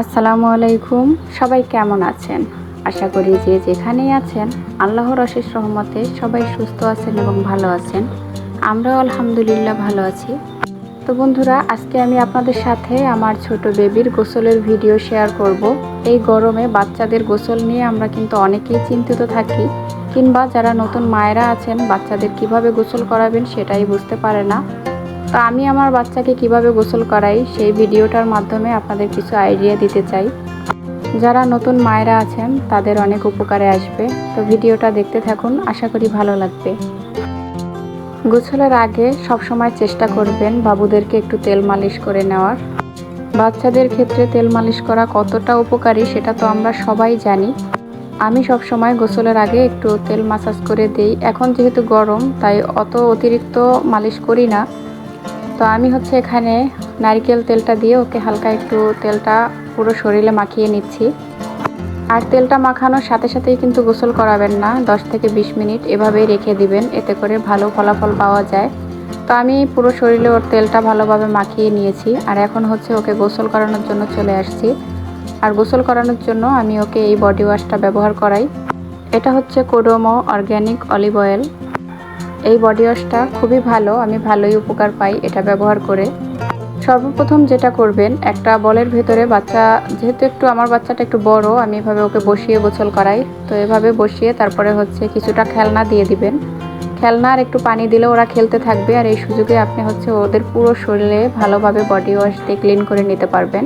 আসসালামু আলাইকুম। সবাই কেমন আছেন? আশা করি যে যেখানেই আছেন, আল্লাহর অশেষ রহমতে সবাই সুস্থ আছেন এবং ভালো আছেন। আমরাও আলহামদুলিল্লাহ ভালো আছি। তো বন্ধুরা, আজকে আমি আপনাদের সাথে আমার ছোট বেবির গোসলের ভিডিও শেয়ার করব। এই গরমে বাচ্চাদের গোসল নিয়ে আমরা কিন্তু অনেকেই চিন্তিত থাকি, কিংবা যারা নতুন মায়েরা আছেন, বাচ্চাদের কীভাবে গোসল করাবেন সেটাই বুঝতে পারে না। তো আমি আমার বাচ্চাকে কীভাবে গোসল করাই সেই ভিডিওটার মাধ্যমে আপনাদের কিছু আইডিয়া দিতে চাই। যারা নতুন মায়েরা আছেন, তাদের অনেক উপকারে আসবে। তো ভিডিওটা দেখতে থাকুন, আশা করি ভালো লাগবে। গোসলের আগে সবসময় চেষ্টা করবেন বাবুদেরকে একটু তেল মালিশ করে নেওয়ার। বাচ্চাদের ক্ষেত্রে তেল মালিশ করা কতটা উপকারী সেটা তো আমরা সবাই জানি। আমি সব সময় গোসলের আগে একটু তেল মাসাজ করে দিই। এখন যেহেতু গরম, তাই অত অতিরিক্ত মালিশ করি না। তো আমি হচ্ছে এখানে নারকেল তেলটা দিয়ে ওকে হালকা একটু তেলটা পুরো শরীরে মাখিয়ে নিচ্ছি। আর তেলটা মাখানোর সাথে সাথেই কিন্তু গোসল করাবেন না 10 থেকে 20 মিনিট এভাবেই রেখে দিবেন, এতে করে ভালো ফলাফল পাওয়া যায়। তো আমি পুরো শরীরে ওর তেলটা ভালোভাবে মাখিয়ে নিয়েছি, আর এখন হচ্ছে ওকে গোসল করানোর জন্য চলে আসছি। আর গোসল করানোর জন্য আমি ওকে এই বডি ওয়াশটা ব্যবহার করাই। এটা হচ্ছে কোডোমো অর্গ্যানিক অলিভ অয়েল। এই বডি ওয়াশটা খুবই ভালো, আমি ভালোই উপকার পাই এটা ব্যবহার করে। সর্বপ্রথম যেটা করবেন, একটা বলের ভেতরে বাচ্চা, যেহেতু একটু আমার বাচ্চাটা একটু বড়, আমি এভাবে ওকে বসিয়ে গোসল করাই। তো এভাবে বসিয়ে তারপরে হচ্ছে কিছুটা খেলনা দিয়ে দিবেন। খেলনা আর একটু পানি দিলে ওরা খেলতে থাকবে আর এই সুযোগে আপনি হচ্ছে ওদের পুরো শরীরে ভালোভাবে বডি ওয়াশ দিয়ে ক্লিন করে নিতে পারবেন।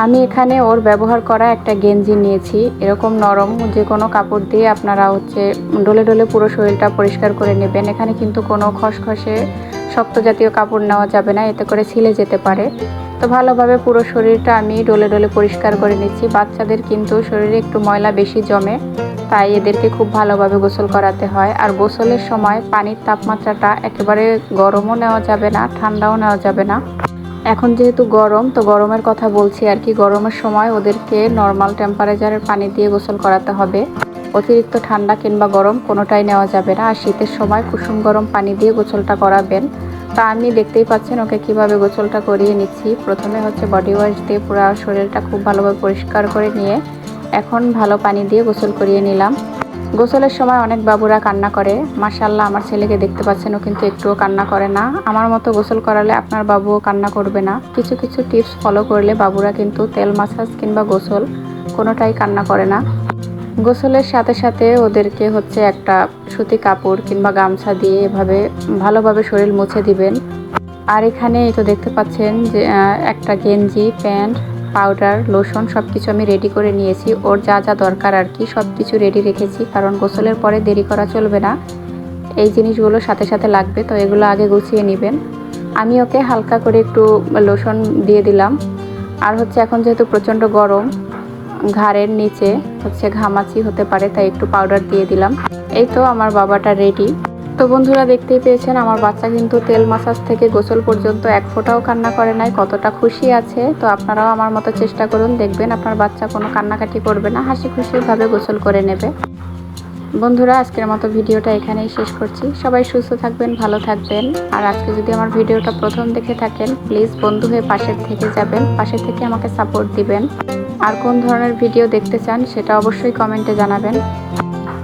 আমি এখানে ওর ব্যবহার করা একটা গেঞ্জি নিয়েছি, এরকম নরম যে কোনো কাপড় দিয়ে আপনারা হচ্ছে ডলে ডলে পুরো শরীরটা পরিষ্কার করে নেবেন। এখানে কিন্তু কোনো খসখসে শক্ত জাতীয় কাপড় নেওয়া যাবে না, এতে করে ছিলে যেতে পারে। তো ভালোভাবে পুরো শরীরটা আমি ডলে ডলে পরিষ্কার করে নিচ্ছি। বাচ্চাদের কিন্তু শরীরে একটু ময়লা বেশি জমে, তাই এদেরকে খুব ভালোভাবে গোসল করাতে হয়। আর গোসলের সময় পানির তাপমাত্রাটা একেবারে গরমও নেওয়া যাবে না, ঠান্ডাও নেওয়া যাবে না। এখন যেহেতু গরম, তো গরমের কথা বলছি আর কি। গরমের সময় ওদেরকে নর্মাল টেম্পারেচারের পানি দিয়ে গোসল করাতে হবে। অতিরিক্ত ঠান্ডা কিংবা গরম কোনোটাই নেওয়া যাবে না। আর শীতের সময় কুসুম গরম পানি দিয়ে গোসলটা করাবেন। তা আপনি দেখতেই পাচ্ছেন ওকে কীভাবে গোসলটা করিয়ে নিচ্ছি। প্রথমে হচ্ছে বডি ওয়াশ দিয়ে পুরো শরীরটা খুব ভালোভাবে পরিষ্কার করে নিয়ে এখন ভালো পানি দিয়ে গোসল করিয়ে নিলাম। গোসলের সময় অনেক বাবুরা কান্না করে। মাশাল্লাহ আমার ছেলেকে দেখতে পাচ্ছেন, ও কিন্তু একটুও কান্না করে না। আমার মতো গোসল করালে আপনার বাবুও কান্না করবে না। কিছু কিছু টিপস ফলো করলে বাবুরা কিন্তু তেল মাসাজ কিংবা গোসল কোনোটাই কান্না করে না। গোসলের সাথে সাথে ওদেরকে হচ্ছে একটা সুতি কাপড় কিংবা গামছা দিয়ে এভাবে ভালোভাবে শরীর মুছে দিবেন। আর এখানে এই তো দেখতে পাচ্ছেন যে একটা গেঞ্জি, প্যান্ট পাউডার লোশন সব কিছু আমি রেডি করে নিয়েছি। ওর যা যা দরকার আর কি সব কিছু রেডি রেখেছি। কারণ গোসলের পরে দেরি করা চলবে না। এই জিনিসগুলো সাথে সাথে লাগবে, তো এগুলো আগে গুছিয়ে নেবেন। আমি ওকে হালকা করে একটু লোশন দিয়ে দিলাম। আর হচ্ছে এখন যেহেতু প্রচণ্ড গরম, ঘাড়ের নিচে হচ্ছে ঘামাচি হতে পারে, তাই একটু পাউডার দিয়ে দিলাম। এই তো আমার বাবাটা রেডি তো বন্ধুরা দেখতেই পেয়েছেন, আমার বাচ্চা কিন্তু তেল মাসাজ থেকে গোসল পর্যন্ত এক ফোঁটাও কান্না করে নাই, কতটা খুশি আছে। তো আপনারাও আমার মতো চেষ্টা করুন, দেখবেন আপনার বাচ্চা কোনো কান্নাকাটি করবে না, হাসি খুশিভাবে গোসল করে নেবে। বন্ধুরা, আজকের মতো ভিডিওটা এখানেই শেষ করছি। সবাই সুস্থ থাকবেন, ভালো থাকবেন। আর আজকে যদি আমার ভিডিওটা প্রথম দেখে থাকেন প্লিজ বন্ধু হয়ে পাশে থেকে যাবেন, পাশে থেকে আমাকে সাপোর্ট দিবেন। আর কোন ধরনের ভিডিও দেখতে চান, সেটা অবশ্যই কমেন্টে জানাবেন।